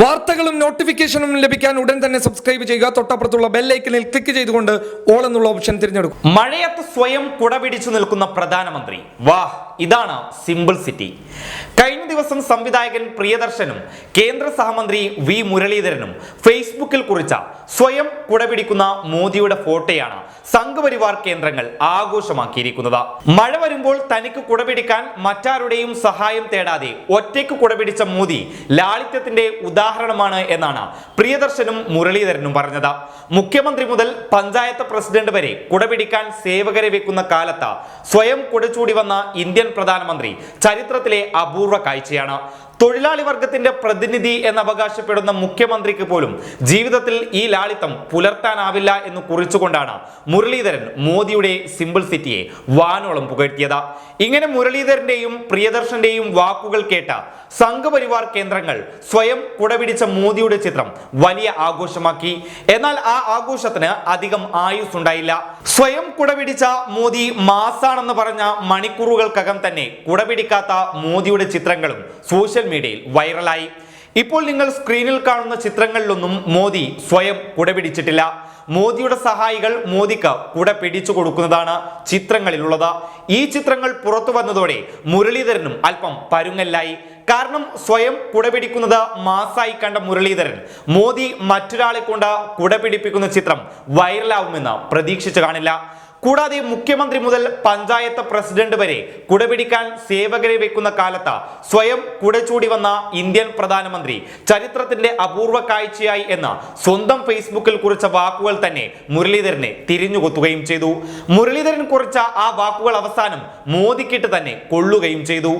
വാർത്തകളും നോട്ടിഫിക്കേഷനും ലഭിക്കാൻ ഉടൻ തന്നെ സബ്സ്ക്രൈബ് ചെയ്യുക. തൊട്ടപ്പുറത്തുള്ള ബെല്ലൈക്കനിൽ ക്ലിക്ക് ചെയ്തുകൊണ്ട് ഓൾ എന്നുള്ള ഓപ്ഷൻ തിരഞ്ഞെടുക്കും. മഴയത്ത് സ്വയം കുടപിടിച്ചു നിൽക്കുന്ന പ്രധാനമന്ത്രി. വാഹ് ഇതാണ് സിമ്പിൾ സിറ്റി. കഴിഞ്ഞ ദിവസം സംവിധായകൻ പ്രിയദർശനും കേന്ദ്ര സഹമന്ത്രി വി മുരളീധരനും ഫേസ്ബുക്കിൽ കുറിച്ച സ്വയം കുടപിടിക്കുന്ന മോദിയുടെ ഫോട്ടോയാണ് സംഘപരിവാർ കേന്ദ്രങ്ങൾ ആഘോഷമാക്കിയിരിക്കുന്നത്. മഴ വരുമ്പോൾ തനിക്ക് കുടപിടിക്കാൻ മറ്റാരുടെയും സഹായം തേടാതെ ഒറ്റയ്ക്ക് കുടപിടിച്ച മോദി ലാളിത്യത്തിന്റെ ഉദാഹരണമാണ് എന്നാണ് പ്രിയദർശനും മുരളീധരനും പറഞ്ഞത്. മുഖ്യമന്ത്രി മുതൽ പഞ്ചായത്ത് പ്രസിഡന്റ് വരെ കുടപിടിക്കാൻ സേവകരെ വെക്കുന്ന കാലത്ത് സ്വയം കുടചൂടി വന്ന ഇന്ത്യൻ പ്രധാനമന്ത്രി. ചരിത്രത്തിലെ അപൂർവ കാഴ്ചയാണ്. തൊഴിലാളി വർഗത്തിന്റെ പ്രതിനിധി എന്ന് അവകാശപ്പെടുന്ന മുഖ്യമന്ത്രിക്ക് പോലും ജീവിതത്തിൽ ഈ ലാളിത്തം പുലർത്താനാവില്ല എന്ന് കുറിച്ചുകൊണ്ടാണ് മുരളീധരൻ മോദിയുടെ സിമ്പിൾ സിറ്റിയെ വാനോളം പുകഴ്ത്തിയത്. ഇങ്ങനെ മുരളീധരന്റെയും പ്രിയദർശന്റെയും വാക്കുകൾ കേട്ട സംഘപരിവാർ കേന്ദ്രങ്ങൾ സ്വയം കുടപിടിച്ച മോദിയുടെ ചിത്രം വലിയ ആഘോഷമാക്കി. എന്നാൽ ആ ആഘോഷത്തിന് അധികം ആയുസ് ഉണ്ടായില്ല സ്വയം കുടപിടിച്ച മോദി മാസാണെന്ന് പറഞ്ഞ മണിക്കൂറുകൾക്കകം തന്നെ കുടപിടിക്കാത്ത മോദിയുടെ ചിത്രങ്ങളും സോഷ്യൽ മീഡിയയിൽ വൈറലായി ഇപ്പോൾ നിങ്ങൾ സ്ക്രീനിൽ കാണുന്ന ചിത്രങ്ങളിലൊന്നും മോദി സ്വയം കുട പിടിച്ചിട്ടില്ല. മോദിയുടെ സഹായികൾ മോദിക്ക് കുട പിടിച്ചു കൊടുക്കുന്നതാണ് ചിത്രങ്ങളിലുള്ളത്. ഈ ചിത്രങ്ങൾ പുറത്തു വന്നതോടെ മുരളീധരനും അല്പം പരുങ്ങല്ലായി. കാരണം സ്വയം കുടപിടിക്കുന്നത് മാസായി കണ്ട മുരളീധരൻ മോദി മറ്റൊരാളെ കൊണ്ട് കുടപിടിപ്പിക്കുന്ന ചിത്രം വൈറലാവുമെന്ന് പ്രതീക്ഷിച്ചു കാണില്ല. കൂടാതെ മുഖ്യമന്ത്രി മുതൽ പഞ്ചായത്ത് പ്രസിഡന്റ് വരെ കുടപിടിക്കാൻ സേവകരെ വെക്കുന്ന കാലത്ത് സ്വയം കുടചൂടി വന്ന ഇന്ത്യൻ പ്രധാനമന്ത്രി ചരിത്രത്തിന്റെ അപൂർവ കാഴ്ചയായി എന്ന് സ്വന്തം ഫേസ്ബുക്കിൽ കുറിച്ച വാക്കുകൾ തന്നെ മുരളീധരനെ തിരിഞ്ഞുകൊത്തുകയും ചെയ്തു. മുരളീധരൻ കുറിച്ച ആ വാക്കുകൾ അവസാനം മോദിക്കിട്ട് തന്നെ കൊള്ളുകയും ചെയ്തു.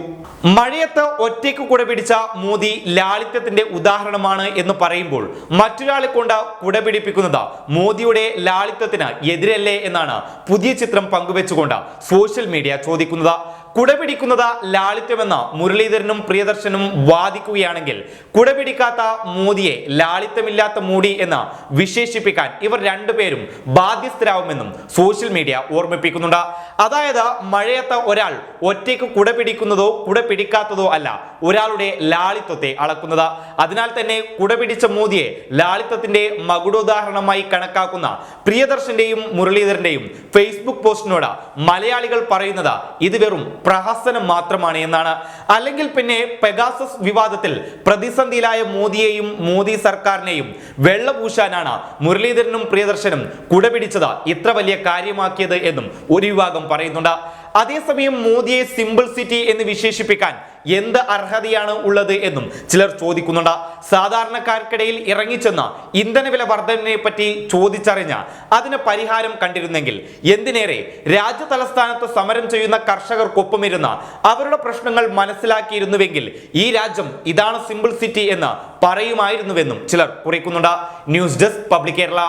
മഴയത്ത് ഒറ്റയ്ക്ക് കുടപിടിച്ച മോദി ലാളിത്യത്തിന്റെ ഉദാഹരണമാണ് എന്ന് പറയുമ്പോൾ മറ്റൊരാളെ കൊണ്ട് കുടപിടിപ്പിക്കുന്നത് മോദിയുടെ ലാളിത്യത്തിന് എതിരല്ലേ എന്നാണ് പുതിയ ചിത്രം പങ്കുവെച്ചുകൊണ്ട് സോഷ്യൽ മീഡിയ ചോദിക്കുന്നത് കുടപിടിക്കുന്നത് ലാളിത്യമെന്ന് മുരളീധരനും പ്രിയദർശനും വാദിക്കുകയാണെങ്കിൽ കുടപിടിക്കാത്ത മോദിയെ ലാളിത്യമില്ലാത്ത മോഡി എന്ന് വിശേഷിപ്പിക്കാൻ ഇവർ രണ്ടുപേരും ബാധ്യസ്ഥരാകുമെന്നും സോഷ്യൽ മീഡിയ ഓർമ്മിപ്പിക്കുന്നുണ്ട്. അതായത് മഴയത്ത ഒരാൾ ഒറ്റയ്ക്ക് കുട പിടിക്കുന്നതോ കുട പിടിക്കാത്തതോ അല്ല ഒരാളുടെ ലാളിത്വത്തെ അളക്കുന്നത്. അതിനാൽ തന്നെ കുട പിടിച്ച മോദിയെ ലാളിത്വത്തിന്റെ മകുടോദാഹരണമായി കണക്കാക്കുന്ന പ്രിയദർശന്റെയും മുരളീധരന്റെയും ഫേസ്ബുക്ക് പോസ്റ്റിനോട് മലയാളികൾ പറയുന്നത് ഇത് വെറും പ്രഹസനം മാത്രമാണ് എന്നാണ്. അല്ലെങ്കിൽ പിന്നെ പെഗാസസ് വിവാദത്തിൽ പ്രതിസന്ധിയിലായ മോദിയെയും മോദി സർക്കാരിനെയും വെള്ളപൂശാനാണ് മുരളീധരനും പ്രിയദർശനും കുടപിടിച്ചത്. ഇത്ര വലിയ കാര്യമാക്കിയത് എന്നും ഒരു വിഭാഗം പറയുന്നുണ്ട്. അതേസമയം മോദിയെ സിമ്പിൾ സിറ്റി എന്ന് വിശേഷിപ്പിക്കാൻ എന്ത് അർഹതയാണ് ഉള്ളത് എന്നും ചിലർ ചോദിക്കുന്നുണ്ട്. സാധാരണക്കാർക്കിടയിൽ ഇറങ്ങിച്ചെന്ന് ഇന്ധനവില വർധനയെ പറ്റി ചോദിച്ചറിഞ്ഞ അതിന് പരിഹാരം കണ്ടിരുന്നെങ്കിൽ എന്തിനേറെ രാജ്യ തലസ്ഥാനത്ത് സമരം ചെയ്യുന്ന കർഷകർക്കൊപ്പമിരുന്ന അവരുടെ പ്രശ്നങ്ങൾ മനസ്സിലാക്കിയിരുന്നുവെങ്കിൽ ഈ രാജ്യം ഇതാണ് സിമ്പിൾ സിറ്റി എന്ന് പറയുമായിരുന്നുവെന്നും ചിലർ കുറിക്കുന്നുണ്ട്. News desk Public Kerala.